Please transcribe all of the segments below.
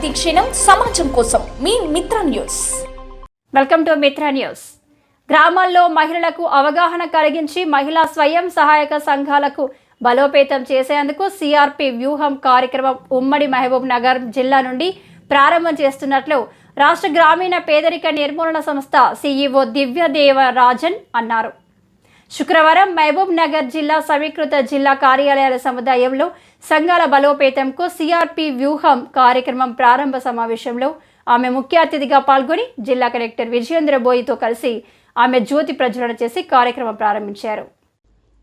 ప్రతిక్షణం సమాజం కోసం మీ Mitra news. Welcome to Mitra news. గ్రామాల్లో మహిళలకు అవగాహన కలిగించి మహిళా స్వయం సహాయక సంఘాలకు బలోపేతం చేసేందుకు సిఆర్పి వ్యూహం కార్యక్రమం ఉమ్మడి మహబూబ్ నగర్ జిల్లా నుండి ప్రారంభం చేస్తున్నట్లు రాష్ట్ర గ్రామీణ పేదరిక నిర్మూలన సంస్థ సీఈఓ దివ్యదేవరాజన్ అన్నారు. శుక్రవారం మహబూబ్ నగర్ జిల్లా సమీకృత జిల్లా కార్యాలయాల సముదాయంలో సంఘాల బలోపేతంకు సిఆర్పి వ్యూహం కార్యక్రమం ప్రారంభ సమావేశంలో ఆమె ముఖ్య అతిథిగా పాల్గొని జిల్లా కలెక్టర్ విజయేంద్ర బోయితో కలిసి ఆమె జ్యోతి ప్రజ్వలన చేసి కార్యక్రమం ప్రారంభించారు.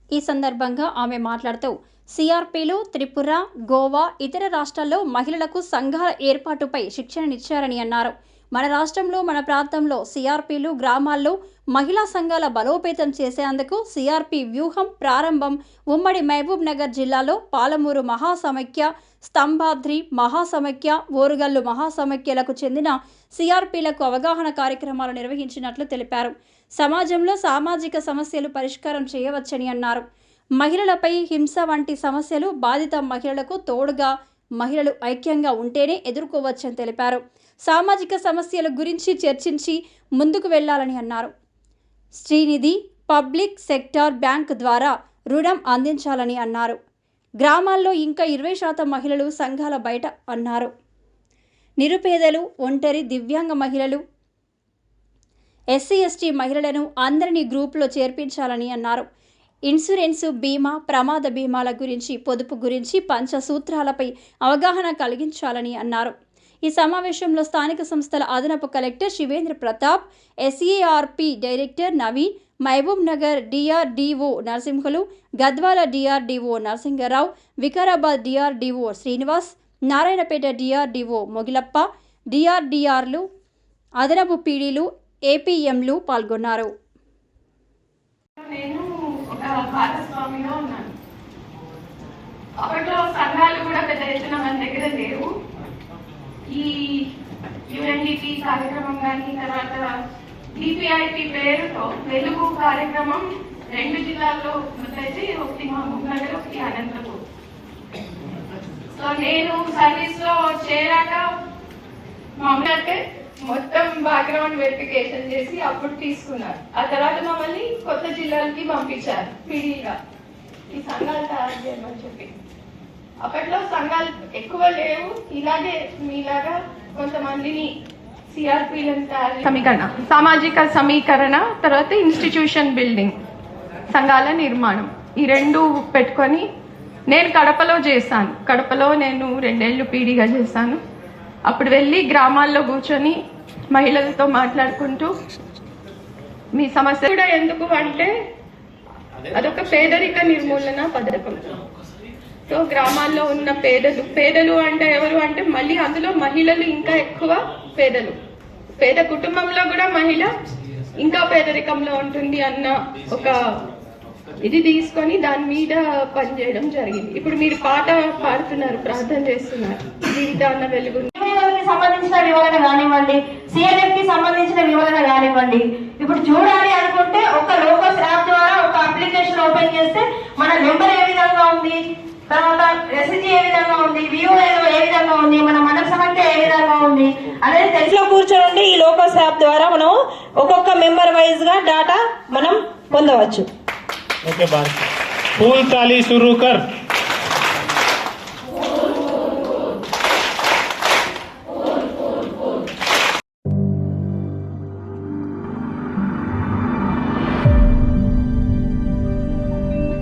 ఈ సందర్భంగా ఆమె మాట్లాడుతూ సిఆర్పిలు త్రిపుర గోవా ఇతర రాష్ట్రాల్లో మహిళలకు సంఘాల ఏర్పాటుపై శిక్షణనిచ్చారని అన్నారు. మన రాష్ట్రంలో మన ప్రాంతంలో సిఆర్పిలు గ్రామాల్లో మహిళా సంఘాల బలోపేతం చేసేందుకు సిఆర్పి వ్యూహం ప్రారంభం ఉమ్మడి మహబూబ్ నగర్ జిల్లాలో పాలమూరు మహాసమైక్య స్తంభాద్రి మహాసమైక్య ఓరుగల్లు మహాసమైక్యలకు చెందిన సిఆర్పీలకు అవగాహన కార్యక్రమాలు నిర్వహించినట్లు తెలిపారు. సమాజంలో సామాజిక సమస్యలు పరిష్కారం చేయవచ్చని అన్నారు. మహిళలపై హింస వంటి సమస్యలు బాధిత మహిళలకు తోడుగా మహిళలు ఐక్యంగా ఉంటేనే ఎదుర్కోవచ్చని తెలిపారు. సామాజిక సమస్యల గురించి చర్చించి ముందుకు వెళ్ళాలని అన్నారు. శ్రీనిధి పబ్లిక్ సెక్టార్ బ్యాంక్ ద్వారా రుణం అందించాలని అన్నారు. గ్రామాల్లో ఇంకా ఇరవై శాతం మహిళలు సంఘాల బయట అన్నారు. నిరుపేదలు ఒంటరి దివ్యాంగ మహిళలు ఎస్సీ ఎస్టీ మహిళలను అందరినీ గ్రూప్లో చేర్పించాలని అన్నారు. ఇన్సూరెన్సు బీమా ప్రమాద బీమాల గురించి పొదుపు గురించి పంచసూత్రాలపై అవగాహన కలిగించాలని అన్నారు. ఈ సమావేశంలో స్థానిక సంస్థల అదనపు collector Shivendra Pratap SARP director Naveen Mahabub Nagar DRDO Narasimhulu Gadwal DRDO Narasingarao Vikarabad DRDO Srinivas Narayanpet DRDO Mogilappa డిఆర్డిఆర్లు అదనపు పీడీలు ఏపీఎంలు పాల్గొన్నారు. భాగస్వామిగా ఉన్నాను. అప్పట్లో సంఘాలు కూడా పెద్ద ఎత్తున మన దగ్గర లేవు. ఈ యుఎన్డిపి కార్యక్రమం కానీ తర్వాత డిపిఐపి పేరుతో వెలుగు కార్యక్రమం రెండు జిల్లాల్లో మొదలైతే ఒకటి మహబూబ్నగర్ ఒకటి అనంతపూర్. సో నేను సర్వీస్లో చేరాక మా అంటే మొత్తం బ్యాక్గ్రౌండ్ వెరిఫికేషన్ చేసి అప్పుడు తీసుకున్నారు. ఆ తర్వాత మమ్మల్ని కొత్త జిల్లాలకి పంపించారు పీడీగా. ఈ సంఘాలు తయారు చేయమని చెప్పి. అప్పట్లో సంఘాలు ఎక్కువ లేవు ఇలాగే మీలాగా కొంతమందిని తయారు సమీకరణ. సామాజిక సమీకరణ తర్వాత ఇన్స్టిట్యూషన్ బిల్డింగ్ సంఘాల నిర్మాణం. ఈ రెండు పెట్టుకొని నేను కడపలో చేశాను. కడపలో నేను రెండేళ్ళు పీడీగా చేశాను. అప్పుడు వెళ్ళి గ్రామాల్లో కూర్చొని మహిళలతో మాట్లాడుకుంటూ మీ సమస్య కూడా ఎందుకు అంటే అదొక పేదరిక నిర్మూలన పథకం. సో గ్రామాల్లో ఉన్న పేదలు పేదలు అంటే ఎవరు అంటే మళ్ళీ అందులో మహిళలు ఇంకా ఎక్కువ పేదలు. పేద కుటుంబంలో కూడా మహిళ ఇంకా పేదరికంలో ఉంటుంది అన్న ఒక ఇది తీసుకొని దాని మీద పనిచేయడం జరిగింది. ఇప్పుడు మీరు పాట పాడుతున్నారు ప్రార్థన చేస్తున్నారు. జీవితాన్న వెలుగు సంబంధించిన వివరణ కానివ్వండి సిఎన్ఎఫ్కి సంబంధించిన వివరణ కానివ్వండి. ఇప్పుడు చూడాలి అనుకుంటే ఒక లోకస్ యాప్ ద్వారా ఒక అప్లికేషన్ ఓపెన్ చేస్తే మన నెంబర్ ఏ విధంగా ఉంది? తర్వాత రెసిజీ ఏ విధంగా ఉంది? వ్యూ ఏ విధంగా ఉంది? మన మనసు సంఖ్య ఏ విధంగా ఉంది? అనేది తెలిసి కూర్చోండి ఈ లోకస్ యాప్ ద్వారా మనం ఒక్కొక్క మెంబర్ వైజ్గా డాటా మనం పొందవచ్చు. ఓకే బాయ్ పూల్ ఖాళీ సురూకర్.